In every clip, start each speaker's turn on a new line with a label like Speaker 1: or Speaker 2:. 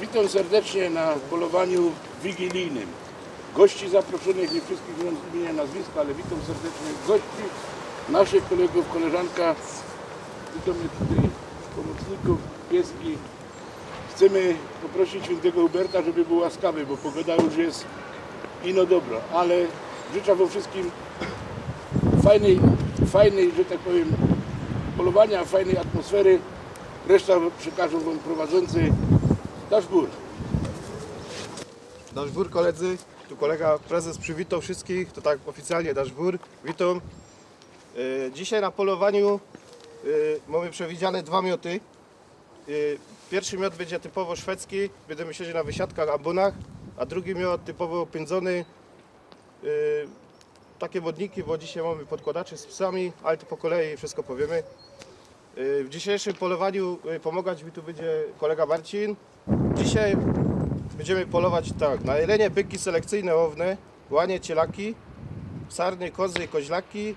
Speaker 1: Witam serdecznie na polowaniu wigilijnym. Gości zaproszonych, nie wszystkich z imienia, nazwiska, ale witam serdecznie gości, naszych kolegów, koleżanka, witamy tutaj pomocników, pieski. Chcemy poprosić świętego Huberta, żeby był łaskawy, bo pogoda już jest ino dobro, ale życzę wam wszystkim fajnej, fajnej, że tak powiem, polowania, fajnej atmosfery. Reszta przekażą wam prowadzący Daszbur.
Speaker 2: Daszbur koledzy, tu kolega prezes przywitał wszystkich, to tak oficjalnie Daszbur, witam. E, Dzisiaj na polowaniu e, mamy przewidziane dwa mioty. Pierwszy miot będzie typowo szwedzki, będziemy siedzieć na wysiadkach, ambonach, a drugi miot typowo opędzony. E, Takie wodniki, bo dzisiaj mamy podkładacze z psami, ale to po kolei wszystko powiemy. E, W dzisiejszym polowaniu e, pomagać mi tu będzie kolega Marcin. Dzisiaj Będziemy polować tak, na jelenie, byki selekcyjne łowne, łanie, cielaki, sarny, kozy, koźlaki,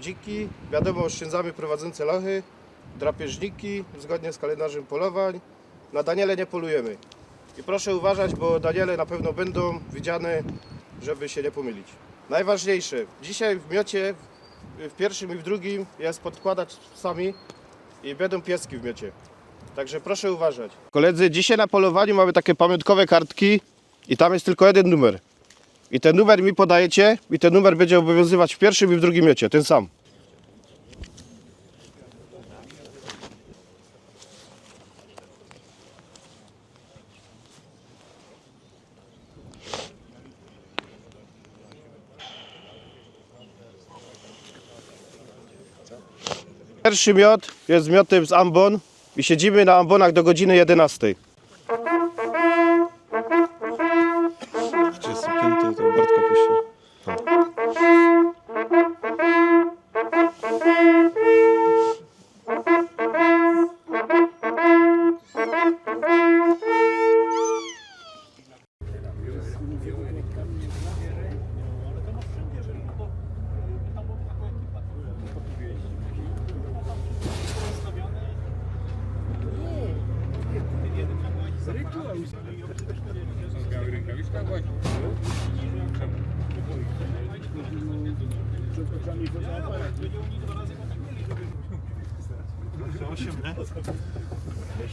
Speaker 2: dziki, wiadomo oszczędzamy prowadzące lochy, drapieżniki, zgodnie z kalendarzem polowań. Na Daniele nie polujemy. I proszę uważać, bo Daniele na pewno będą widziane, żeby się nie pomylić. Najważniejsze, dzisiaj w miocie, w pierwszym i w drugim jest podkładacz z psami i będą pieski w miocie. Także proszę uważać. Koledzy, dzisiaj na polowaniu mamy takie pamiątkowe kartki i tam jest tylko jeden numer. I ten numer mi podajecie i ten numer będzie obowiązywać w pierwszym i w drugim miocie, ten sam. Pierwszy miot jest miotem z ambon i siedzimy na ambonach do godziny 11.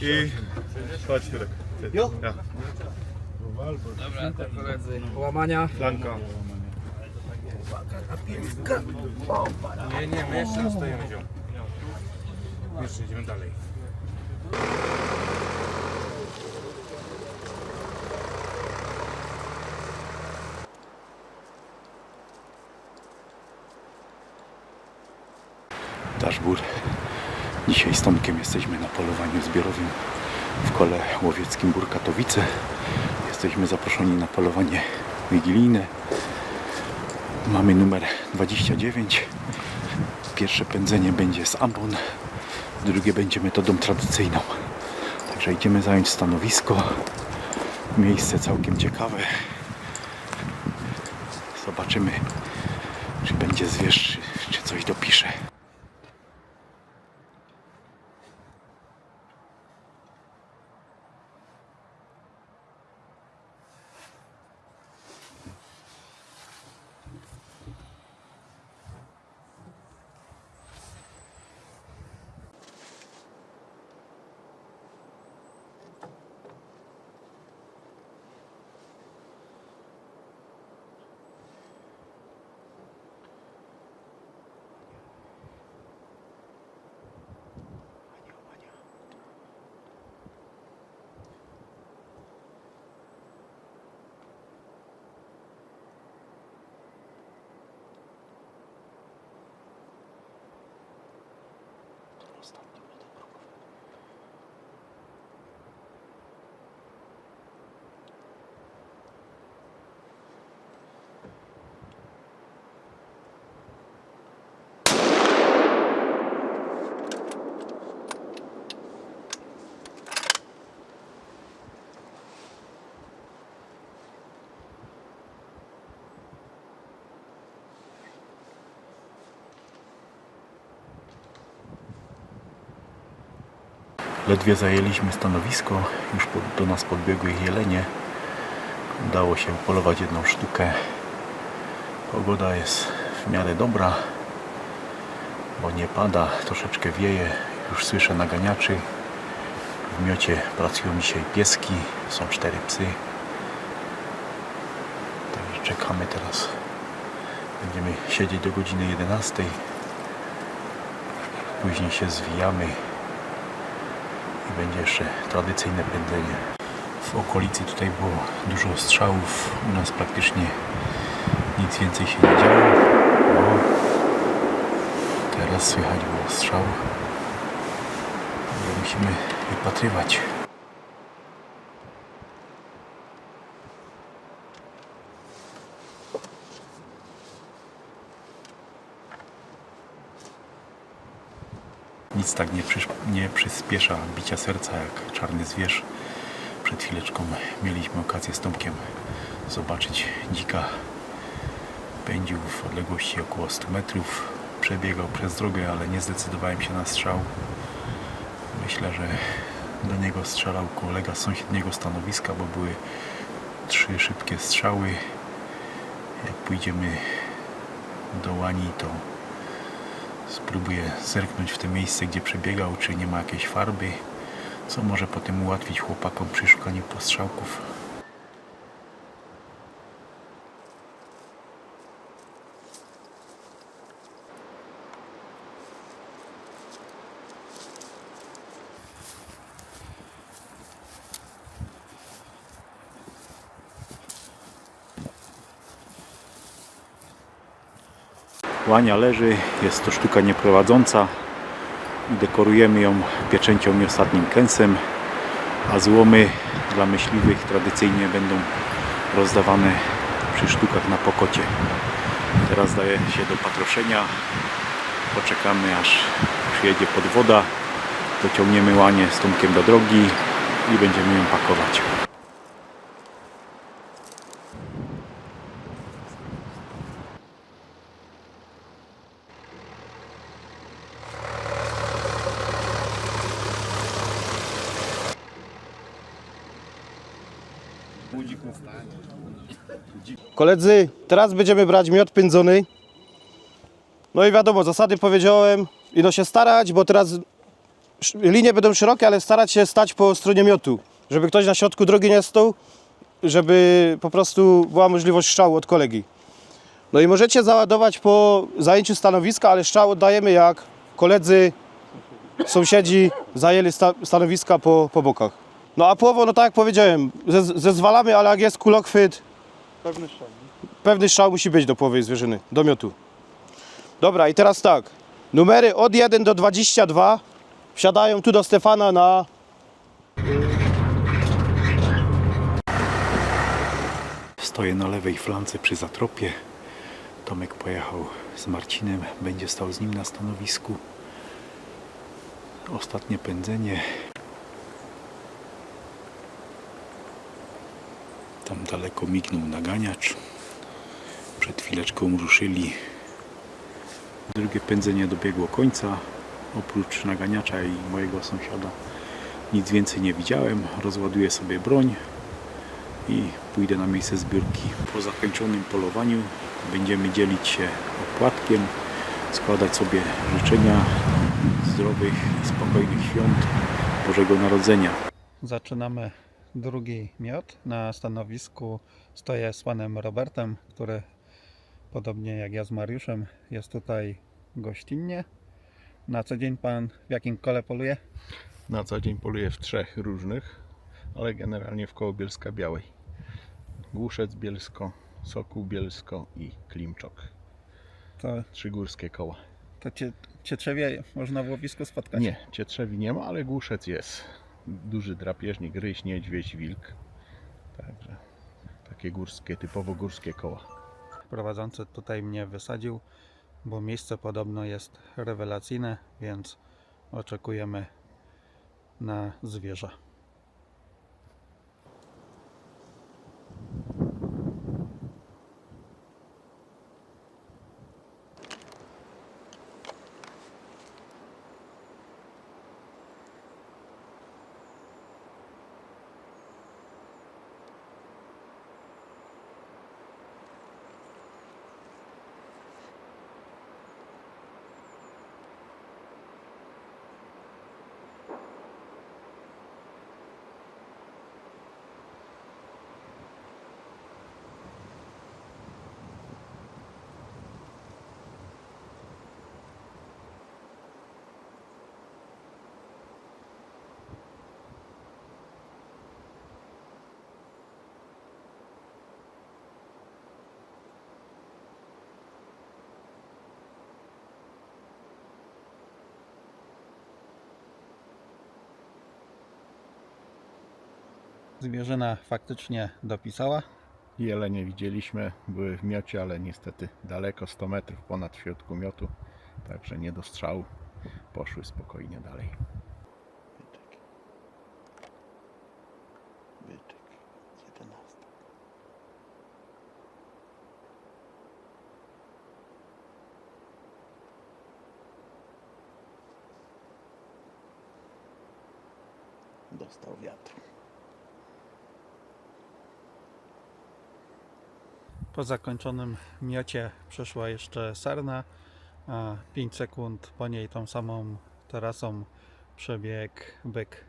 Speaker 3: I chodź Jurek. Jo. Ja.
Speaker 4: Dobra, to koledzy. Łamania.
Speaker 3: Blanka.
Speaker 5: Nie, nie, my jeszcze nie stoimy ziom. Jeszcze idziemy dalej.
Speaker 6: Dzisiaj z Tomkiem jesteśmy na polowaniu zbiorowym w kole łowieckim Burkatowice. Jesteśmy zaproszeni na polowanie wigilijne. Mamy numer 29. Pierwsze pędzenie będzie z ambon, drugie będzie metodą tradycyjną. Także idziemy zająć stanowisko. Miejsce całkiem ciekawe. Zobaczymy, czy będzie zwierz, Ledwie zajęliśmy stanowisko, już pod, do nas podbiegły jelenie. Udało się polować jedną sztukę. Pogoda jest w miarę dobra, bo nie pada, troszeczkę wieje. Już słyszę naganiaczy. W miocie pracują dzisiaj pieski, są cztery psy. Także czekamy teraz. Będziemy siedzieć do godziny 11. Później się zwijamy będzie jeszcze tradycyjne pędzenie. W okolicy tutaj było dużo strzałów, u nas praktycznie nic więcej się nie działo. O, teraz słychać było strzał. Musimy wypatrywać. Nic tak nie, przysz- nie przyspiesza bicia serca jak czarny zwierz. Przed chwileczką mieliśmy okazję z Tomkiem zobaczyć dzika. Pędził w odległości około 100 metrów. Przebiegał przez drogę, ale nie zdecydowałem się na strzał. Myślę, że do niego strzelał kolega z sąsiedniego stanowiska, bo były trzy szybkie strzały. Jak pójdziemy do łani, to spróbuję zerknąć w to miejsce, gdzie przebiegał, czy nie ma jakiejś farby, co może potem ułatwić chłopakom przy szukaniu postrzałków. Łania leży, jest to sztuka nieprowadząca i dekorujemy ją pieczęcią i ostatnim kęsem, a złomy dla myśliwych tradycyjnie będą rozdawane przy sztukach na pokocie. Teraz daje się do patroszenia, poczekamy aż przyjedzie podwoda, dociągniemy łanie z Tomkiem do drogi i będziemy ją pakować.
Speaker 2: Koledzy, teraz będziemy brać miod pędzony. No i wiadomo, zasady powiedziałem, ino się starać, bo teraz linie będą szerokie, ale starać się stać po stronie miotu, żeby ktoś na środku drogi nie stał, żeby po prostu była możliwość strzału od kolegi. No i możecie załadować po zajęciu stanowiska, ale strzał oddajemy jak koledzy, sąsiedzi zajęli sta stanowiska po, po bokach. No a połową, no tak jak powiedziałem, zez zezwalamy, ale jak jest kulochwyt, pewny strzał musi być do połowy zwierzyny, do miotu. Dobra, i teraz tak. Numery od 1 do 22 wsiadają tu do Stefana na
Speaker 6: Stoję na lewej flance przy zatropie. Tomek pojechał z Marcinem, będzie stał z nim na stanowisku. Ostatnie pędzenie. Tam daleko mignął naganiacz. Przed chwileczką ruszyli. Drugie pędzenie dobiegło końca. Oprócz naganiacza i mojego sąsiada nic więcej nie widziałem. Rozładuję sobie broń i pójdę na miejsce zbiórki. Po zakończonym polowaniu będziemy dzielić się opłatkiem, składać sobie życzenia zdrowych i spokojnych świąt Bożego Narodzenia.
Speaker 7: Zaczynamy drugi miot. Na stanowisku stoję z panem Robertem, który podobnie jak ja z Mariuszem jest tutaj gościnnie. Na co dzień pan w jakim kole poluje?
Speaker 3: Na co dzień poluję w trzech różnych, ale generalnie w koło Bielska Białej. Głuszec Bielsko, Sokół Bielsko i Klimczok.
Speaker 7: To,
Speaker 3: Trzy górskie koła.
Speaker 7: to cie, Cietrzewie można w łowisku spotkać.
Speaker 3: Nie, Cietrzewi nie ma, ale Głuszec jest. Duży drapieżnik, ryś, niedźwiedź, wilk. Także takie górskie, typowo górskie koła.
Speaker 7: Prowadzący tutaj mnie wysadził, bo miejsce podobno jest rewelacyjne, więc oczekujemy na zwierza. Zwierzyna faktycznie dopisała.
Speaker 3: Jelenie widzieliśmy, były w miocie, ale niestety daleko, 100 metrów ponad w środku miotu, także nie do strzału. Poszły spokojnie dalej.
Speaker 6: Byczek, 11. Dostał wiatru.
Speaker 7: Po zakończonym miocie przyszła jeszcze sarna, a 5 sekund po niej tą samą trasą przebiegł byk.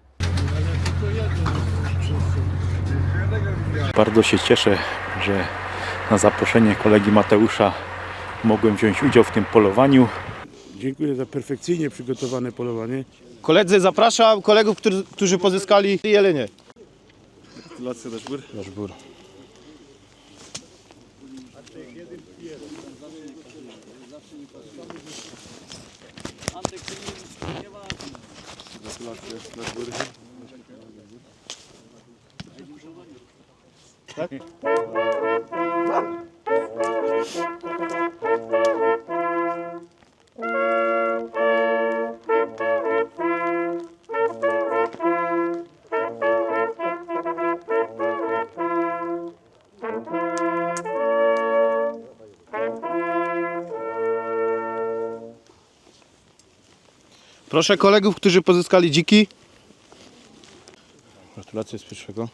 Speaker 6: Bardzo się cieszę, że na zaproszenie kolegi Mateusza mogłem wziąć udział w tym polowaniu.
Speaker 1: Dziękuję za perfekcyjnie przygotowane polowanie.
Speaker 2: Koledzy, zapraszam kolegów, którzy, którzy pozyskali jelenie.
Speaker 5: Gratulacje Daszbur.
Speaker 2: Daszbur.
Speaker 5: Gratulacje Daszbur.
Speaker 2: Proszę kolegów, którzy pozyskali dziki. Gratulacje z pierwszego.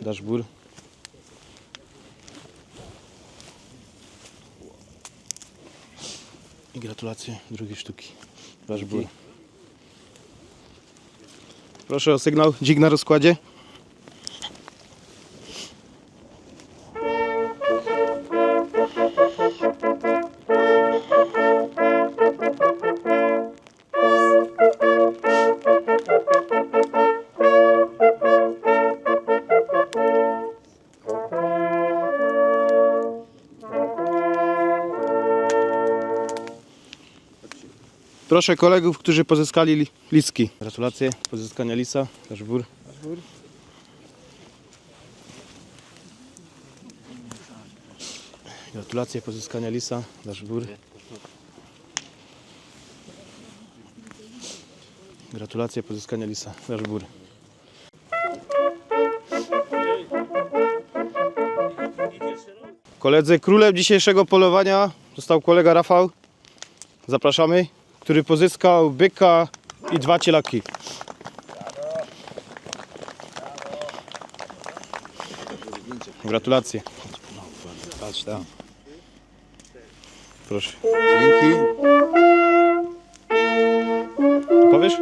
Speaker 2: Daszbur. I gratulacje drugiej sztuki. Daszbur. Proszę o sygnał. Dzik na rozkładzie. Proszę kolegów, którzy pozyskali li- liski. Gratulacje pozyskania lisa. Daszbur. Gratulacje pozyskania lisa. Daszbur. Gratulacje pozyskania lisa. Daszbur. Koledzy, królem dzisiejszego polowania został kolega Rafał. Zapraszamy, który pozyskał byka i dwa cielaki. Gratulacje. Patrz tam. Proszę.
Speaker 6: Dzięki.
Speaker 2: Powiesz?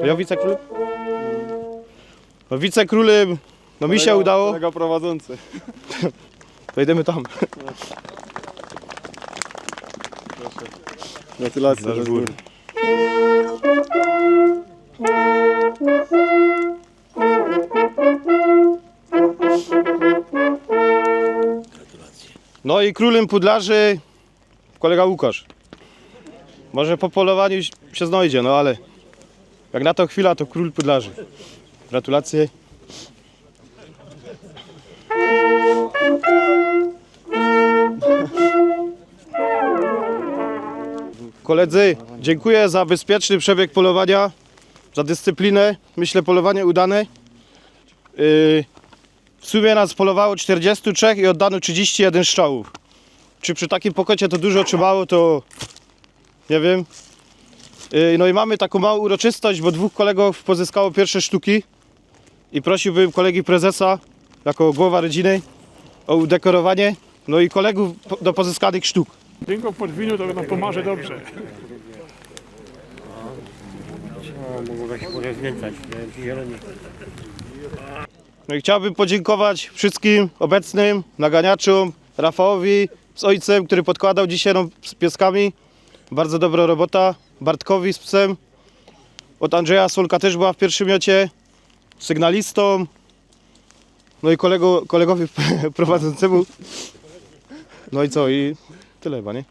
Speaker 2: To ja wicekrólem? No wicekrólem, no mi się udało,
Speaker 5: Kolega prowadzący.
Speaker 2: to tam.
Speaker 5: Gratulacje.
Speaker 2: No i królem pudlarzy kolega Łukasz. Może po polowaniu się znajdzie, no ale jak na to chwila, to król pudlarzy. Gratulacje. Koledzy, dziękuję za bezpieczny przebieg polowania, za dyscyplinę. Myślę, polowanie udane. Yy, w sumie nas polowało 43 i oddano 31 strzałów. Czy przy takim pokocie to dużo, czy mało, to nie wiem. Yy, No i mamy taką małą uroczystość, bo dwóch kolegów pozyskało pierwsze sztuki i prosiłbym kolegi prezesa, jako głowa rodziny, o udekorowanie, no i kolegów do pozyskanych sztuk.
Speaker 8: Tylko w podwiniu to nam pomaże dobrze.
Speaker 2: No i chciałbym podziękować wszystkim obecnym naganiaczom, Rafałowi z ojcem, który podkładał dzisiaj nam z pieskami. Bardzo dobra robota. Bartkowi z psem. Od Andrzeja Solka też była w pierwszym miocie. Sygnalistą. No i kolego, kolegowi prowadzącemu. No i co? I tyle chyba, nie?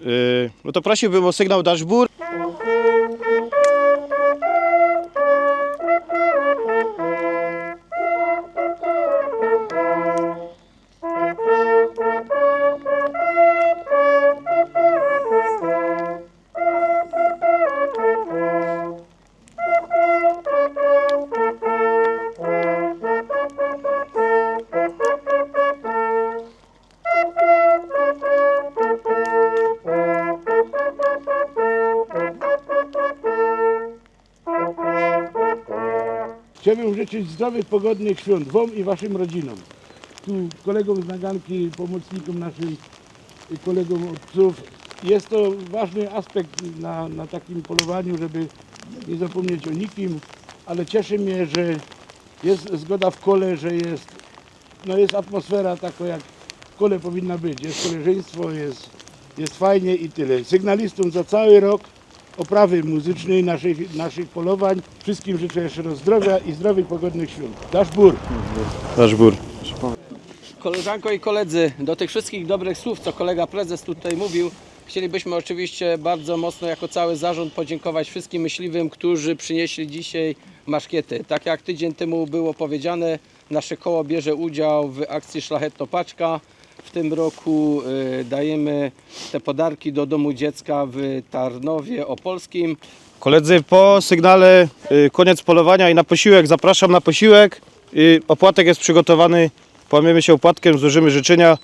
Speaker 2: Yy, no to prosiłbym o sygnał dashboard.
Speaker 1: Życzyć zdrowych, pogodnych świąt Wam i Waszym rodzinom. Tu kolegom z naganki, pomocnikom naszych, y, kolegom od psów. Jest to ważny aspekt na, na takim polowaniu, żeby nie zapomnieć o nikim, ale cieszy mnie, że jest zgoda w kole, że jest, no jest atmosfera taka jak w kole powinna być. Jest koleżeństwo, jest, jest fajnie i tyle. Sygnalistom za cały rok oprawy muzycznej naszych, naszych polowań. Wszystkim życzę jeszcze raz zdrowia i zdrowych, pogodnych świąt. Dasz bór!
Speaker 2: Daszbur.
Speaker 4: Koleżanko i koledzy, do tych wszystkich dobrych słów, co kolega prezes tutaj mówił, chcielibyśmy oczywiście bardzo mocno jako cały zarząd podziękować wszystkim myśliwym, którzy przynieśli dzisiaj maszkiety. Tak jak tydzień temu było powiedziane, nasze koło bierze udział w akcji Szlachetno Paczka. W tym roku y, dajemy te podarki do Domu Dziecka w Tarnowie Opolskim.
Speaker 2: Koledzy, po sygnale y, koniec polowania i na posiłek zapraszam na posiłek. Y, opłatek jest przygotowany. Połamiemy się opłatkiem, złożymy życzenia.